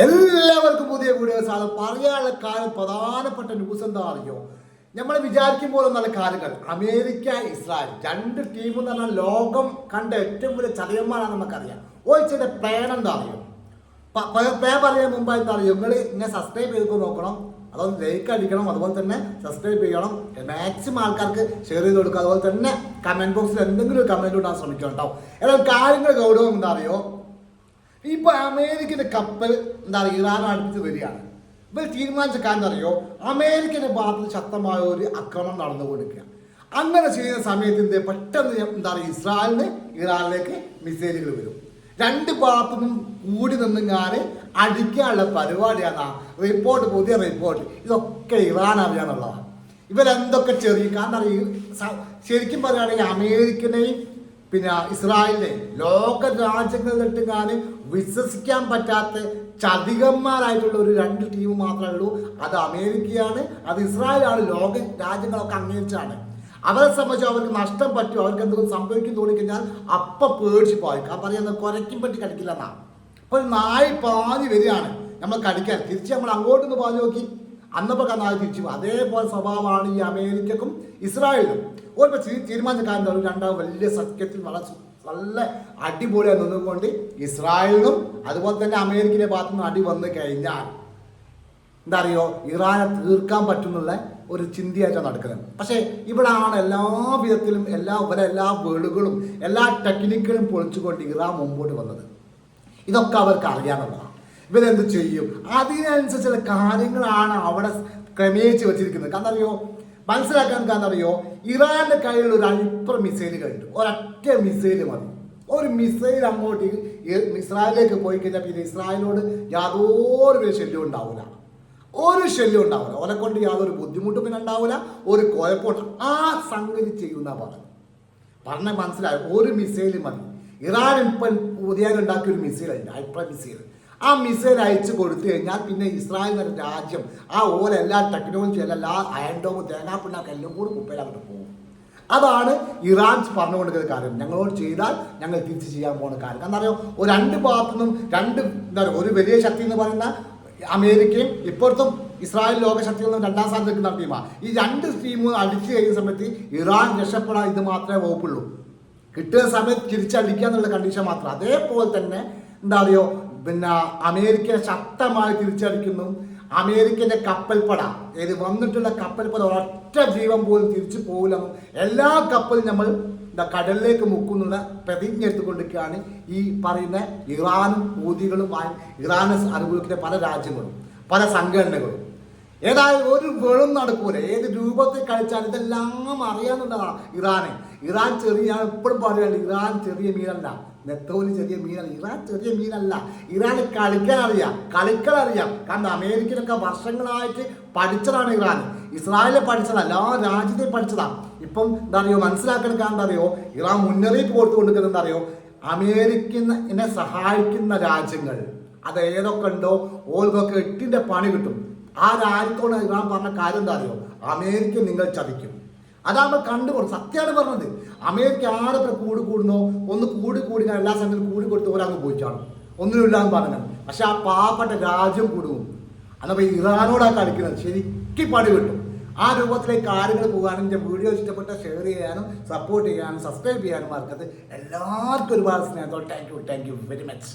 എല്ലാവർക്കും പുതിയ വീഡിയോസ് ആണ് പറയാനുള്ള കാര്യം പ്രധാനപ്പെട്ട ന്യൂസ് എന്താ അറിയോ? നമ്മൾ വിചാരിക്കുമ്പോൾ നല്ല കാര്യങ്ങൾ. അമേരിക്ക ഇസ്രായേൽ രണ്ട് ടീം എന്ന് പറഞ്ഞാൽ ലോകം കണ്ട ഏറ്റവും വലിയ ചതിയന്മാരാണ് നമുക്കറിയാം. ഒഴിച്ചിട്ട് പ്ലാൻ എന്താ അറിയോ? പ്ലാൻ പറയാൻ മുമ്പ് എന്താ അറിയോ? നിങ്ങൾ ഇങ്ങനെ സബ്സ്ക്രൈബ് ചെയ്ത് നോക്കണം. അതൊന്ന് ലൈക്ക് അടിക്കണം. അതുപോലെ തന്നെ സബ്സ്ക്രൈബ് ചെയ്യണം. മാക്സിമം ആൾക്കാർക്ക് ഷെയർ ചെയ്ത് കൊടുക്കുക. അതുപോലെ തന്നെ കമന്റ് ബോക്സിൽ എന്തെങ്കിലും ഒരു കമന്റ് ഇടാൻ ശ്രമിക്കണം കേട്ടോ എന്നാൽ കാര്യങ്ങൾ ഗൗരവം എന്താ അറിയോ? ഇപ്പൊ അമേരിക്കന്റെ കപ്പൽ എന്താ പറയുക ഇറാൻ അടുത്ത് വരികയാണ്. ഇവർ തീരുമാനിച്ച കാര്യം അറിയോ? അമേരിക്കന്റെ ഭാഗത്ത് ശക്തമായ ഒരു ആക്രമണം കൊടുക്കുക അങ്ങനെ ചെയ്യുന്ന സമയത്ത് എന്ത് പെട്ടെന്ന് എന്താ പറയുക ഇസ്രായേലിന് ഇറാനിലേക്ക് മിസൈലുകൾ വരും. രണ്ട് ഭാഗത്തുനിന്നും കൂടി നിന്നുങ്ങാന് അടിക്കാനുള്ള പരിപാടിയാണ് റിപ്പോർട്ട് പുതിയ റിപ്പോർട്ട് ഇതൊക്കെ ഇറാൻ അറിയാന്നുള്ളതാണ് ഇവരെന്തൊക്കെ ചെറിയ കാരണം ശരിക്കും പറയുകയാണെങ്കിൽ അമേരിക്കനെയും പിന്നെ ഇസ്രായേലിനെ ലോക രാജ്യങ്ങളിലിട്ട് ഞാൻ വിശ്വസിക്കാൻ പറ്റാത്ത ചതികന്മാരായിട്ടുള്ള ഒരു രണ്ട് ടീം മാത്രമേ ഉള്ളൂ. അത് അമേരിക്കയാണ് അത് ഇസ്രായേലാണ് ലോക രാജ്യങ്ങളൊക്കെ അംഗീകരിച്ചാണ് അവരെ സംബന്ധിച്ച് അവർക്ക് നഷ്ടം പറ്റും അവർക്ക് എന്തെങ്കിലും സംഭവിക്കും തോന്നിക്കഴിഞ്ഞാൽ അപ്പ പേടിച്ച് പോയി ആ പറയുന്ന കുരയ്ക്കും പറ്റി കടിക്കില്ല എന്നാ അപ്പോൾ നായ് പാഞ്ഞ് വരികയാണ്. നമ്മൾ കടിക്കാൻ തിരിച്ച് നമ്മൾ അങ്ങോട്ടൊന്ന് പാഞ്ഞ് നോക്കി. അന്നപ്പോൾ നാളെ തിരിച്ചു. അതേപോലെ സ്വഭാവമാണ് ഈ അമേരിക്കക്കും ഇസ്രായേലിനും. ഒരു തീരുമാനിച്ച കാര്യം എന്താ? രണ്ടാം വലിയ സഖ്യത്തിൽ വളരെ നല്ല അടിപൊളിയായി നിന്നുകൊണ്ട് ഇസ്രായേലിനും അതുപോലെ തന്നെ അമേരിക്കയിലെ ഭാഗത്തു നിന്ന് അടി വന്നു കഴിഞ്ഞാൽ എന്താ അറിയോ ഇറാനെ തീർക്കാൻ പറ്റുന്നുള്ള ഒരു ചിന്തയായിട്ടാണ് നടക്കുന്നത്. പക്ഷേ ഇവിടാണ് എല്ലാ വിധത്തിലും എല്ലാ ഇവരെ എല്ലാ വേളുകളും എല്ലാ ടെക്നിക്കുകളും പൊളിച്ചുകൊണ്ട് ഇറാൻ മുമ്പോട്ട് വന്നത്. ഇതൊക്കെ അവർക്ക് അറിയാനുള്ളതാണ്. ഇവരെന്ത് ചെയ്യും? അതിനനുസരിച്ചുള്ള കാര്യങ്ങളാണ് അവിടെ ക്രമീകരിച്ച് വെച്ചിരിക്കുന്നത്. കാരണം അറിയോ മനസ്സിലാക്കാൻ അറിയോ ഇറാന്റെ കയ്യിൽ ഒരു അൾട്ര മിസൈൽ കണ്ടു ഒരൊറ്റ മിസൈൽ മതി. ഒരു മിസൈൽ അങ്ങോട്ട് ഇസ്രായേലിലേക്ക് പോയി കഴിഞ്ഞാൽ പിന്നെ ഇസ്രായേലിനോട് യാതൊരു ശല്യവും ഉണ്ടാവില്ല ഒരു ശല്യം ഉണ്ടാവില്ല ഓനെ കൊണ്ട് യാതൊരു ബുദ്ധിമുട്ടും പിന്നെ ഉണ്ടാവില്ല ഒരു കുഴപ്പമുണ്ട് ആ സംഗതി ചെയ്യുന്ന പറഞ്ഞു പറഞ്ഞ മനസ്സിലായോ? ഒരു മിസൈൽ മതി. ഇറാൻ ഇപ്പം പുതിയ ഉണ്ടാക്കിയ ഒരു അല്ല. അൾട്ര മിസൈൽ ആ മിസൈൽ അയച്ചു കൊടുത്തു കഴിഞ്ഞാൽ പിന്നെ ഇസ്രായേൽ എന്ന രാജ്യം ആ ഓല എല്ലാ ടെക്നോളജിയും എല്ലാ അയൻഡോമും തേങ്ങാപ്പിണ്ണാക്കും എല്ലാം കൂടി കുപ്പയിലങ്ങോട്ട് പോകും. അതാണ് ഇറാൻ പറഞ്ഞുകൊണ്ടിരിക്കുന്ന കാര്യം. ഞങ്ങളോട് ചെയ്താൽ ഞങ്ങൾ തിരിച്ചു ചെയ്യാൻ പോകുന്ന കാര്യം. കാരണം അറിയോ ഒരു രണ്ട് ഭാഗത്തുനിന്നും രണ്ട് എന്താ പറയുക ഒരു വലിയ ശക്തി എന്ന് പറയുന്ന അമേരിക്കയും ഇപ്പോഴത്തും ഇസ്രായേൽ ലോകശക്തി എന്നും രണ്ടാം സ്ഥാനത്ത് നിൽക്കുന്ന ടീമാണ് ഈ രണ്ട് ടീമും അടിച്ചു കഴിഞ്ഞ സമയത്ത് ഇറാൻ രക്ഷപ്പെടാൻ ഇത് മാത്രമേ വകുപ്പുള്ളൂ. കിട്ടുന്ന സമയത്ത് തിരിച്ചടിക്കുക എന്നുള്ള കണ്ടീഷൻ മാത്രം. അതേപോലെ തന്നെ എന്താ പറയുക പിന്നെ അമേരിക്കയെ ശക്തമായി തിരിച്ചടിക്കുന്നു. അമേരിക്കന്റെ കപ്പൽപ്പട ഏത് വന്നിട്ടുള്ള കപ്പൽപ്പട ഒരൊറ്റ ജീവൻ പോലും തിരിച്ചു പോകില്ല. എല്ലാ കപ്പലും നമ്മൾ എന്താ കടലിലേക്ക് മുക്കുന്നുള്ള പ്രതിജ്ഞ എടുത്തുകൊണ്ടിരിക്കുകയാണ് ഈ പറയുന്ന ഇറാൻ ഊതികളും ഇറാനെ അനുഭവിക്കുന്ന പല രാജ്യങ്ങളും പല സംഘടനകളും. ഏതായാലും ഒരു വെളും നടക്കൂല? ഏത് രൂപത്തിൽ കളിച്ചാൽ ഇതെല്ലാം അറിയാന്നുള്ളതാണ് ഇറാനെ. ഇറാൻ ചെറിയ ഞാൻ എപ്പോഴും പറയുകയാണ് ഇറാൻ ചെറിയ മീനല്ല. നെത്തോലി ചെറിയ മീനല്ല. ഇറാൻ ചെറിയ മീനല്ല. ഇറാന് കളിക്കാൻ അറിയാം കളിക്കാൻ അറിയാം കാരണം അമേരിക്കയിലൊക്കെ വർഷങ്ങളായിട്ട് പഠിച്ചതാണ് ഇറാൻ ഇസ്രായേലിൽ പഠിച്ചതാണ്. എല്ലാ രാജ്യത്തെയും പഠിച്ചതാണ് ഇപ്പം എന്താ അറിയോ? മനസ്സിലാക്കാൻ കാരണം എന്താ അറിയോ? ഇറാൻ മുന്നറിയിപ്പ് കൊടുത്തു കൊടുക്കുന്നത് എന്താ അറിയോ? അമേരിക്കനെ സഹായിക്കുന്ന രാജ്യങ്ങൾ. അത് ഏതൊക്കെ ഉണ്ടോ? ഓർക്കൊക്കെ എട്ടിന്റെ പണി കിട്ടും. ആ രാജ്യത്തോട് ഇറാൻ പറഞ്ഞ കാര്യം എന്താ അറിയോ? അമേരിക്ക നിങ്ങൾ ചതിക്കും. അതാണ് കണ്ടുപോകും സത്യമാണ് പറഞ്ഞത്. അമേരിക്ക ആരൊക്കെ കൂടി കൂടുന്നോ? ഒന്ന് കൂടി കൂടി എല്ലാ സമയത്തും കൂടി കൊടുത്ത് ഒരാൾ പോയിട്ടാണ് ഒന്നുമില്ല എന്ന് പറഞ്ഞത് പക്ഷെ ആ പാവപ്പെട്ട രാജ്യം കൂടും. അന്നപ്പോൾ ഇറാനോടാ കളിക്കുന്നത് ശരിക്കും പണി കിട്ടും. ആ രൂപത്തിലേക്ക് കാര്യങ്ങൾ പോകാനും എന്റെ വീഡിയോ ഇഷ്ടപ്പെട്ട ഷെയർ ചെയ്യാനും സപ്പോർട്ട് ചെയ്യാനും സബ്സ്ക്രൈബ് ചെയ്യാനും മറക്കരുത്. എല്ലാവർക്കും ഒരുപാട് സ്നേഹത്തോടെ thank you thank you very much